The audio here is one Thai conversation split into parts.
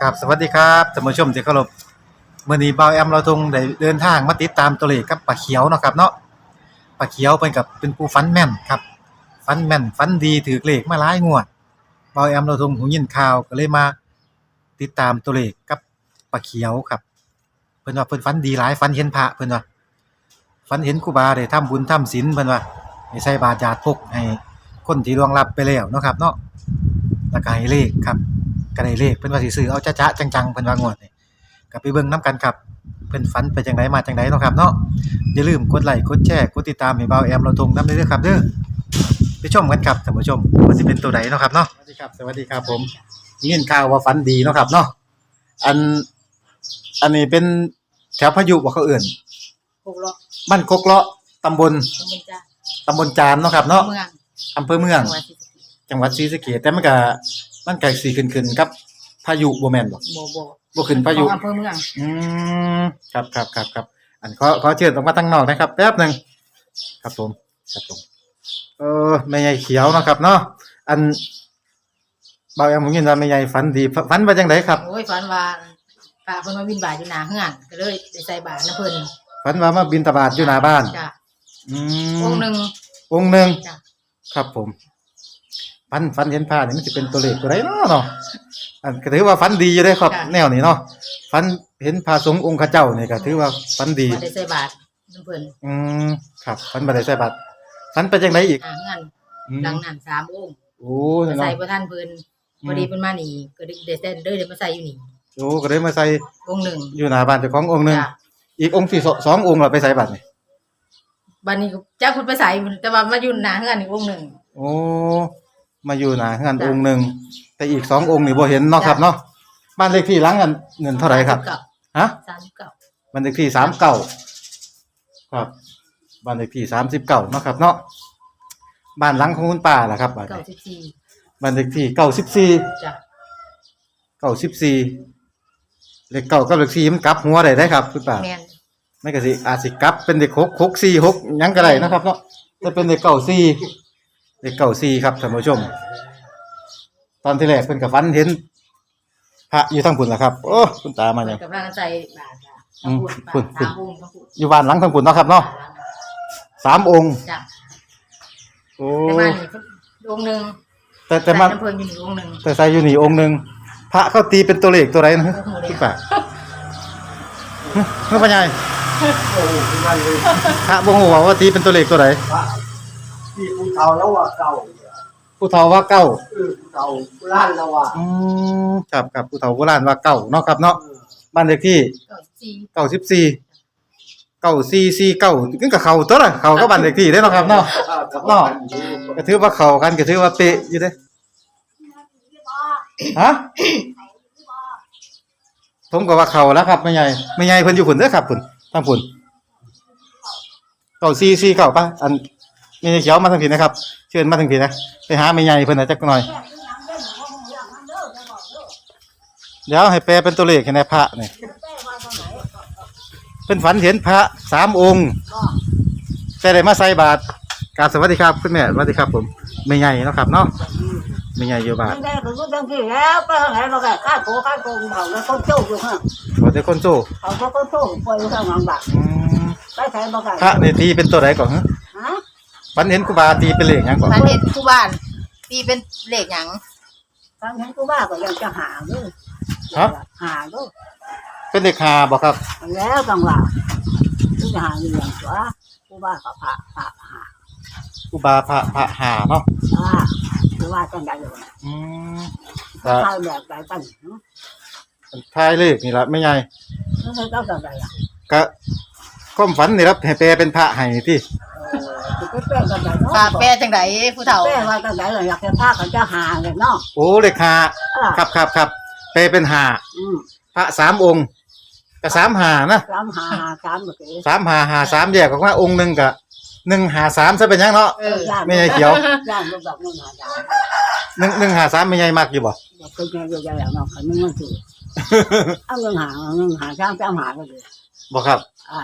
ครับสวัสดีครับท่านผู้ชมที่เคารพมื้อนี้บ่าวแอมเราทงได้เดินทางมาติดตามตัวเลขกับป้าเขียวเนาะครับเนาะป้าเขียวเพิ่นกับเป็นผู้ฝันแม่นครับฝันแม่นฝันดีถือเลขมาหลายงวดบ่าวแอมเราทงหูยินข่าวก็เลยมาติดตามตัวเลขกับป้าเขียวครับเพิ่นว่าเพิ่นฝันดีหลายฝันเห็นพระเพิ่นว่าฝันเห็นครูบาได้ทำบุญทำศีลเพิ่นว่าให้ใส่บาตรญาติพกให้คนที่ล่วงลับไปแล้วเนาะครับ เนาะแล้วก็ให้เลขครับ ก็ได้เลขเพิ่นว่าสิซื้อเอาจ๊ะๆจังๆเพิ่นว่างวดนี่ก็ไปเบิ่งนํกันครับเพิ่นฝันไปจังไดมาจังไดเนาะครับเนาะอย่าลืมกดไลค์กดแชร์กดติดตามให้เบาแอมเราทงนำเด้อครับเด้อไปชมกันครับท่านผู้ชมว่าสิเป็นตัวใดเนาะครับเนาะสวัสดีครับ สวัสดีครับผมยินข่าวว่าฝันดีเนาะครับเนาะอันอันนี้เป็นแถวพายุว่าเขาเอื่นหกล้อบ้านกกเลาะตำบลตำบลจ้าตำบลจานเนาะครับเนาะเมืองอำเภอเมือง จังหวัดศรีสะเกษจังหวัดศรีสะเกษแต่มันก็ มันก็สิขึ้นๆกับ พายุบ่แม่นบ่บ่บ่บ่ขึ้นพายุของอำเภอเมืองอืมครับครับครับครับอันขอขอเชิญออกมาตั้งนอกนะครับแป๊บหนึ่งครับผมครับผมเออแม่ใหญ่เขียวเนาะครับเนาะอันเบาแอมผมยินว่าแม่ใหญ่ฝันดีฝฝันว่าจังไดครับโอ้ยฝันว่าพระเพิ่นมาบินบาตอยู่หน้าเฮือนก็เลยได้ใส่บาตรนะเพิ่นฝันว่ามาบินตบาตอยู่หน้าบ้านจ้ะอืองมค์หนึงองค์หนึ่งจ้ะครับผม ฝันฝันเห็นผ้านี่มันจะเป็นตัวเลขตัวใดเนาะเนาะอันก็ถือว่าฝันดีอยู่ได้อครับแนวนี้เนาะฝันเห็นพระสงฆ์องค์ข้าเจ้านี่ก็ถือว่าฝันดีมาได้ใส่บาตรนะเพิ่นอืมครับฝันบ่ได้ใส่บาตรฝันไปจังไดอีกหน้าเฮือนอืมดังนั้นสามองค์โอ้ก็เนาะใส่บ่ทันเพิ่นอืม พอดีเพิ่นมานี่ก็ได้ได้เส้นเด้อได้มาใส่อยู่นี่โอ้ก็เลยมาใส่องค์หนึงอยู่หน้าบ้านเจ้าขององค์หนึงจ้ะอีกองค์ที่สสององค์เราไปใส่บัตรนี่บัดนี้ก็จ้าคุณไปใส่แต่ว่ามาอยู่หน้าเฮือนอีกองค์หนึงโอ้ มาอยู่หน้าเฮือนจ้ะองค์หนึ่งแต่อีกสององค์นี่บ่เห็นเนาะครับเนาะบ้านเลขที่หลังกันเงินเท่าไหร่ครับ39ฮะ39บ้านเลขที่สามเก้าครับบ้านเลขที่สามสิบเก้าเนาะครับ เนาะบ้านหลังของคุณป้าล่ะครับบ้านนี้94บ้านเลขที่เก้าสิบสี่จ้ะเก้าสิบสี่เลขเก้ากับเลขสี่มันกลับหัวได้ได้ครับคุณป้าแม่นไม่ก็สิอาจสิกลับเป็นเด็กหกหกสี่หกหยังก็ได้นะครับเนาะจะเป็นเด็กเก่าสี่ เด็กเก่าสี่ครับท่านผู้ชม ตอนที่แรกเป็นกับฟันเห็นพระอยู่ทั้งพุ่นล่ะครับ โอ้คุณตามาอย่างกำลังใจบาทจ้ะอืมพูดพูดสามองค์ทั้งพูดอยู่บ้านหลังทั้งพุ่นเนาะครับเนาะสามองค์จ้ะโอ้แต่มานี่องค์หนึ่งแต่แต่มาใส่น้ำเพลินอยู่นี่องค์หนึ่งแต่ใส่อยู่นี่องค์หนึ่งพระเขาตีเป็นตัวเลขตัวไรนะโอ้โหเลยคุณป้าเมื่อปัญญาโอ้โหคือมันเลยพระบ่ฮู้ว่าตีเป็นตัวเลขตัวไหน พระ ที่ภูเขาแล้วว่าเก่าผู้เฒ่าว่าเก้าเออภูเขาล้านแล้วว่าอืมครับครับผู้เฒ่าโบราณว่าเก้าเนาะครับเนาะบ้านเลขที่ก็สี่เก้าสิบสี่เก้าสี่สี่เก้าก็กับเขาตัวละเขาก็บ้านเลขที่ได้อเนาะครับเนาะอ่ากับเนาะกันอยู่ก็ถือว่าเขากันก็ถือว่าเป๊ะอยู่เด้อฮะ ผมก็ว่าเขาแล้วครับไม่ใหญ่ไม่ใหญ่เพิ่นอยู่พุ่นเด้อครับพุ่นทางพุ่นเก้าสี่สี่เก้าป่ะอัน มีเขียวมาทางผีนะครับ เชิญมาทางผีนะ ไปหาไม่ใหญ่เพิ่นน่ะจักหน่อย เดี๋ยวให้แปลเป็นตัวเลขให้ในพระนี่เป็นฝันเห็นพระสามองค์ แต่ได้มาใส่บาตรกราบสวัสดีครับคุณแม่สวัสดีครับ ผมไม่ใหญ่เนาะครับเนาะไม่ใหญ่อยู่บาทไม่ได้ก็รู้จังที่แล้วไปทางไหนเราก็ฆ่าโกฆ่าโกงเขาแล้วคนโจ้อยู่ข้างขอแต่คนโจ้เขาก็คนโจ้ปล่อยอยู่ข้างหลังบ้านอืมไปใส่บ่ได้พระในทีเป็นตัวไหนก่อนฮะฮะ ฝันเห็นครูบาตีเป็นเลขหยังก่อนพันเห็ดผู้บ้านตีเป็นเลขหยังทางนั้นกูว่าก็ยังจะหาด้วยฮะหาด้วยเป็นเลขหาบอกครับแล้วกังว่ากูจะหาอยู่อย่างตัวกูว่าก็พระพระหาครูบาพระพระหาเนาะอ่ากูว่าจังไดอยู่อืมก็ทายแบบใดกันเนาะทายเลขนี่ละไม่ใหญ่แล้วเขาเจ้าจังไดอะก็ความฝันนี่ครับให้แปลเป็นพระให้ที่เออ กูไปแป้งกันไดเนาะปลาแปรจังไดผู้เฒ่า แป้งว่าจังไดเลยอยากจะพากันจะหาเลยเนาะโอ้เลขหาอ่าครับครับครับแปลเป็นหาอืมพระสามองค์ก็สามหานะสามหาหาสามเมื่อกี้สามหาหาสามแยกออกมาองค์หนึ่งกับหนึ่งหาสามซะเป็นหยังเนาะ เออไม่ใช่เขียว ย่างรูปแบบนี้หาจานหนึ่งหนึ่งหาสามไม่ใหญ่มากอยู่บ่ เดี๋ยวเป็นไงอยู่อย่างนั้นเขาไม่มาถือเอาเงินหาเอาเงินหาจ้างจ้างหาก็เลยบ่ครับ อ่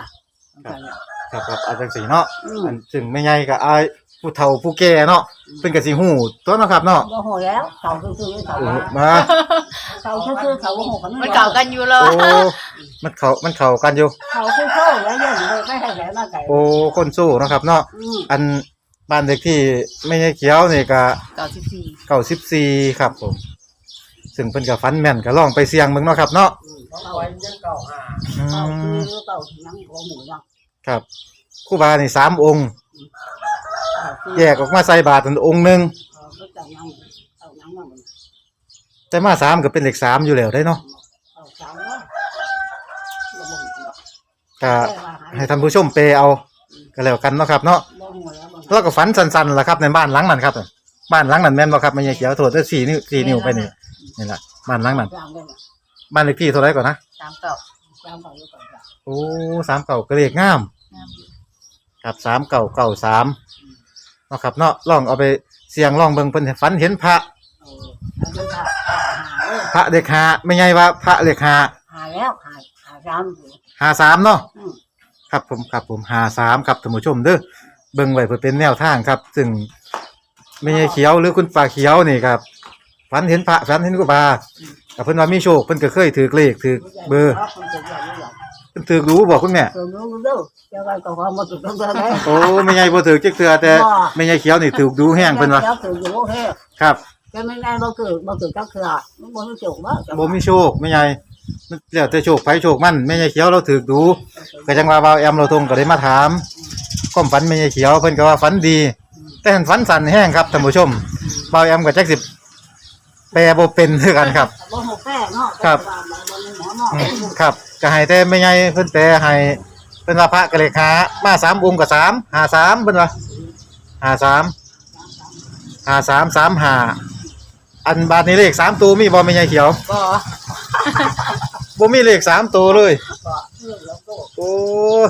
าครับครับครับอาจารย์สีเนาะอืม อันซึ่งไม่ใหญ่กับอายผู้เฒ่าผู้แก่เนาะเพิ่นก็สิฮู้ตัวเนาะครับเนาะบ่ฮู้แล้วเขาคือๆเขาโอ้ว่ามาเขาคือๆเขาบ่ฮู้กันมันเก่ากันอยู่เลยโอ้มันเข้ามันเข้ากันอยู่ เขาคือเขาแล้วยังเลยไม่ให้ไหนมาไกลโอ้คนสู้เนาะครับเนาะอืมอันบ้านเด็กที่ไม่ใช่เขียวนี่ก็เก่าสิบสี่เก้าสิบสี่ครับผม ซึ่งเพิ่นก็ฟันแม่นก็ลองไปเสี่ยงเบิ่งเนาะครับเนาะเขาไว้ยังเก่าหาอืเขาคืมอเขานังของหมูเนาะครับครูบานี่สามองค์เขาคือแยกออกมาใส่บาตรอันองค์หนึงเขาคือจะนังเขานังมามันแต่มาสามก็เป็นเลขสามอยู่แล้วได้เนาะเขาสามว่าบ่ฮู้เนาะก็ให้ท่านผู้ชมเปลเอาก็แล้วกันเนาะครับเนาะบ่ฮู้แล้วบ่แล้วก็ฝันสั้นๆล่ะครับในบ้านหลังนั้นครับบ้านหลังนั้นแม่นบ่ครับไม่ใช่เขียวโทษเด้อสี่นิ้วสี่นิ้วไปนี่นี่ล่ะบ้านหลังนั้นสามเลยนะ บ้านเลขที่เท่าไหร่ก่อนนะสามเก่าสามเขาอยู่ก่อนจ้ะโอ้สามเก่าก็เลขงาม งามอยู่ครับสามเก่าเก่าสามเนาะครับเนาะลองเอาไปเสี่ยงลองเบิ่งเพิ่นฝันเห็นพระเอออันนี้ค่ะหาเลยพระเลขหาไม่ใช่ว่าพระเลขหาหาแล้วหาหาสามอยู่หาสามเนาะ อืมครับผมครับผมหาสามครับท่านผู้ชมเด้อเบิ่งไว้เพื่อเป็นแนวทางครับ ซึ่งไม่ใช่เขียวหรือคุณป่าเขียวนี่ครับฝันเห็นพระฝันเห็นกุบา แต่เพิ่นว่ามีโชคเพิ่นก็เคยถือเลขถือเบอร์คนจะใหญ่ใหญ่เพิ่นถือรู้บอกคุณแม่ตัวนู้นเด้อเจ้าก็ก็ความมาตุกตัวเลยโอ้ไม่ใช่บ่ถือจักเทื่อแต่ไม่ใช่เขียวนี่ถือดูแห้งเพิ่นว่าเจ้าถืออยู่แห้งครับจะไม่ได้บ่คือบ่คือจักคือมันบ่มีโจกบ่บ่มีโชคไม่ใช่มันแล้วแต่โชคไผโชคมันไม่ใช่เขียวเราถือดูก็จังว่าบ่าวแอมเราทงก็ได้มาถามความฝันไม่ใช่เขียวเพิ่นก็ว่าฝันดี แต่หันฝันสั่นแห้งครับท่านผู้ชมบ่าวแอมกับแจ็คสิบ แปลบ่เป็นคือกันครับ บ่ฮู้แป้เนาะครับ บ่มีหมอเนาะอืมครับก็ให้แต่ไม่ใหญ่เพิ่นแปลให้เพิ่นว่าพระกะเลขามาสามองค์กับสามหาสามเพิ่นว่าหาสามหาสามสามหาอันบาทนี้เลขสามตัวมีบ่ไม่ใหญ่เขียวก็บ่มีเลขสามตัวเลยก็เรื่องแล้วก็โอ้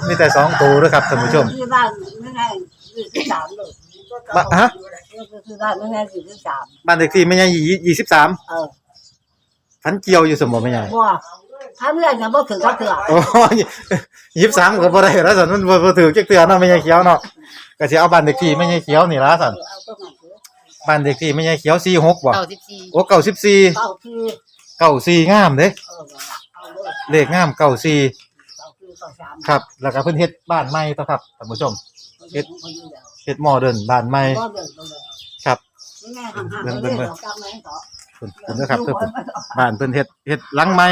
มีแต่สองตัวเด้อครับท่านผู้ชม ที่บ้านไม่ได้ที่สามเลย บะฮะที่บ้านไม่ได้ที่สามบ้านเลขที่ไม่ใหญ่ยี่สิบสามเออฝันเกี่ยวอยู่สมบ่ไม่ใหญ่บ่ถ้าเรื่องจะบ่ถึงก็เถื่อโอ้ยี่สิบสามก็บ่ได้แล้วสันมันบ่บ่ถือจักเตือเนาะไม่ใช่เขียวเนาะก็สิเอาบ้านเลขที่ไม่ใช่เขียวนี่ล่ะสันเอาตัวนั้นคือบ้านเลขที่ไม่ใช่เขียว46บ่เก่าสิบสี่โอ้94เก้าที่94งามเด้เออเอาเลยเลขงาม94เก้าที่เก้าสามครับ แล้วก็เพิ่นเฮ็ดบ้านใหม่ต่อครับท่านผู้ชมเฮ็ด เฮ็ดโมเดิร์นบ้านใหม่ก็เดินไปเลยครับนี่ไงห่างๆเรื่อยๆกลางแม่ต่อเพิ่นเพิ่นเด้อครับเพิ่นเพิ่นบ้านเพิ่นเฮ็ดเฮ็ดหลังใหม่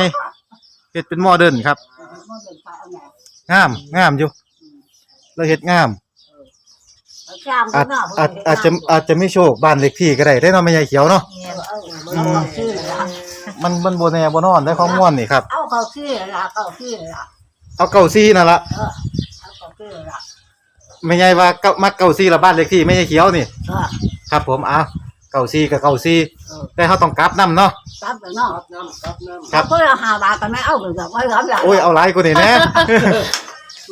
เฮ็ดเป็นโมเดิร์นครับมันเดินไปเอาไงงามงามอยู่แล้วเฮ็ดงามกลางอาจหน้าอาจอาจจะอาจจะไม่โชคบ้านเลขที่ก็ได้ได้เนาะไม่ใช่เขียวเนาะเนียนเออเอาชื่อละมันมันบ่แน่บ่นอนได้ของม่วนนี่ครับเอาเขาชื่อละเขาชื่อละเอาเก้าซี่นั่นละเออเอาเขาชื่อละ ไม่ใช่ว่าเก้ามักเก้าซี่ละบ้านเลขที่ไม่ใช่เขียวนี่เออครับ ผมอะเก้าซี่กับเก้าซี่เออแต่เขาต้องกลับนํเนาะตับไปเนาะรับน้ำรับน้ำครับเพื่อหาบาทกันไม่เอาเลยจ้ะไม่รับอย่างโอ้ยเอาหลายกว่านี้แน่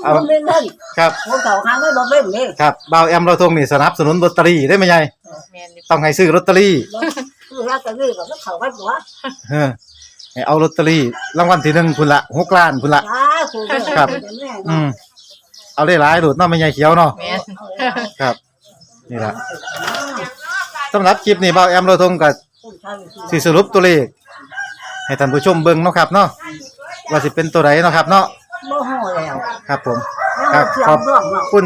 เอามันเป็นเงินครับคนเก่าครั้งก็บอกเป็นนี่ครับบ่าวแอมเราทงนี่สนับสนุนลอตเตอรี่ได้ไหมยายเนียนอยู่ต้องให้ซื้อลอตเตอรี่คือรักกันนี่กับเขาไว้ตัวเออให้เอาลอตเตอรี่รางวัลที่หนึ่งพุ่นละหกล้านพุ่นละ จ้าคุณครับอืมเอาได้หลายโดดเนาะไม่ใช่เขียวเนาะเนียนครับนี่ละสำหรับคลิปนี้บ่าวแอมเราทงกับสิสรุปตัวเลขให้ท่านผู้ชมเบิ่งเนาะครับเนาะว่าสิเป็นตัวไหนเนาะครับ เนาะโมโหแล้วครับผมคครัรับบขขออบบคุณ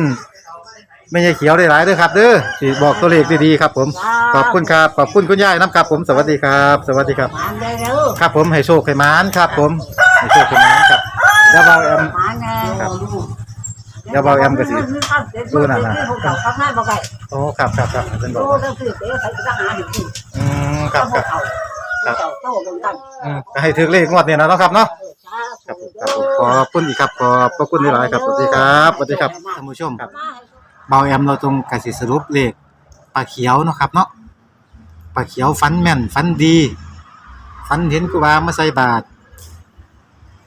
ไม่ใช่เขียวได้หลายเด้อครับเด้อที่บอกตัวเลขดีๆครับ ผมขอบคุณครับขอบคุณคุณยายน้ำครับ ผมสวัสดีครับ สวัสดีครับมานได้แล้วครับผมให้โชคให้หมานครับ ผมให้โชคให้หมานครับเดี๋ยวเบาแอมมานแน่เดี๋ยวเบาแอมก็สิดูนั่นน่ะเขาข้างหน้าบอกไงโอ้ครับครับครับเป็นบอกดูทั้งสี่เดี๋ยวใครจะหาอยู่ที่อืมครับครับเขาเขาโตเหมือนกันอืมก็ให้ถือเลขงวดเนี่ยนะเนาะครับเนาะครับผมครับผมขอบคุณอีกครับขอบพระคุณที่หลายครับสวัสดีครับสวัสดีครับท่านผู้ชมครับเบาแอมเราตรงกสิสรุปเลขปลาเขียวเนาะครับเนาะปลาเขียวฟันแม่นฟันดีฟันเห็นกูว่ามาใส่บาท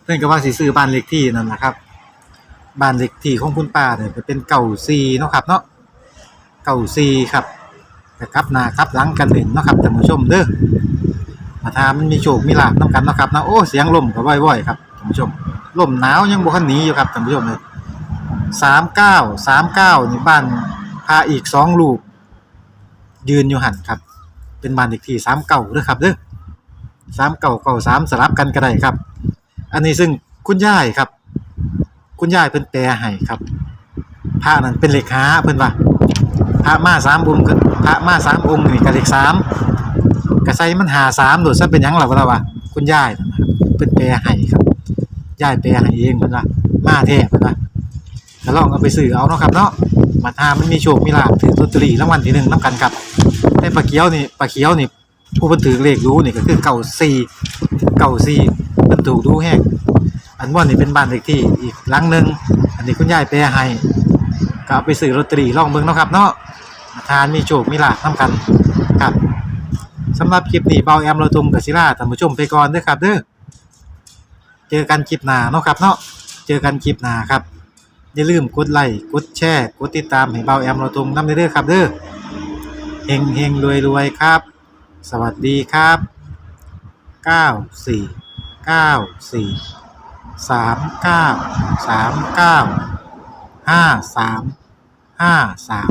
เพื่อนก็ว่าสิซื้อบ้านเลขที่นั่นนะครับ บ้านเลขที่ของคุณป้าเนี่ยเป็นเก่าซีเนาะครับเนาะเก่าซีครับแต่ครับนาครับหลังกันเล่นเนาะครับท่านผู้ชมเด้อมาทามันมีโชคมีลาบน้ำกันเนาะครับนะโอ้เสียงลมก็ว่อยๆครับท่านผู้ชมลมหนาวยังบ่คันหนีอยู่ครับท่านผู้ชมเลยสามเก้าสามเก้านี่บ้านไผระอีกสองรูปยืนอยู่หันครับ เป็นบ้านเลขที่สามเก่าเด้อครับเด้อสามเก่าเก่าสามสลับกันก็ได้ครับ อันนี้ซึ่งคุณยายครับ คุณยายเพิ่นแปลให้ครับพระนั้นเป็นเลขหาเพิ่นว่าพระมาสามองค์พระมาสามองค์นี่ก็เลขสามก็ใส่มันหาสามโดดซะเป็นหยังหล่ะวะล่ะวะคุณยายนะครับเพิ่นแปลให้ครับยายแปลให้เองเพิ่นว่ามาแท้เพิ่นว่าก็ลองเอาไปซื้อเอาเนาะครับเนาะมาทามันมีโชคมีลาภถือลอตเตอรี่รางวัลที่หนึ่งนํกันครับแต่ปลาเขี้ยวนี่ปลาเขี้ยวนี่ผู้เพิ่นถือเลขรู้นี่ก็คือเก่าสี่เก่าสี่เพิ่นถูกดูแฮง อันว่านี่เป็นบ้านเลขที่อีกหลังหนึ่งอันนี้คุณยายแปลให้ก็เอาไปซื้อลอตเตอรี่ลองเบิ่งเนาะครับเนาะทานมีโชคมีลาภนํกันครับสำหรับคลิปนี้เบาแอมเราตุมกับศิลาท่านผู้ชมไปก่อนเด้อครับเด้อเจอกันคลิปหน้าเนาะครับเนาะเจอกันคลิปหน้าครับอย่าลืมกดไลค์กดแชร์กดติดตามให้เบาแอมเราตุมนำเด้อครับเด้อเฮงเฮงรวยรวยครับ สวัสดีครับเก้าสี่เก้าสี่ สามเก้าสามเก้าห้าสามห้าสาม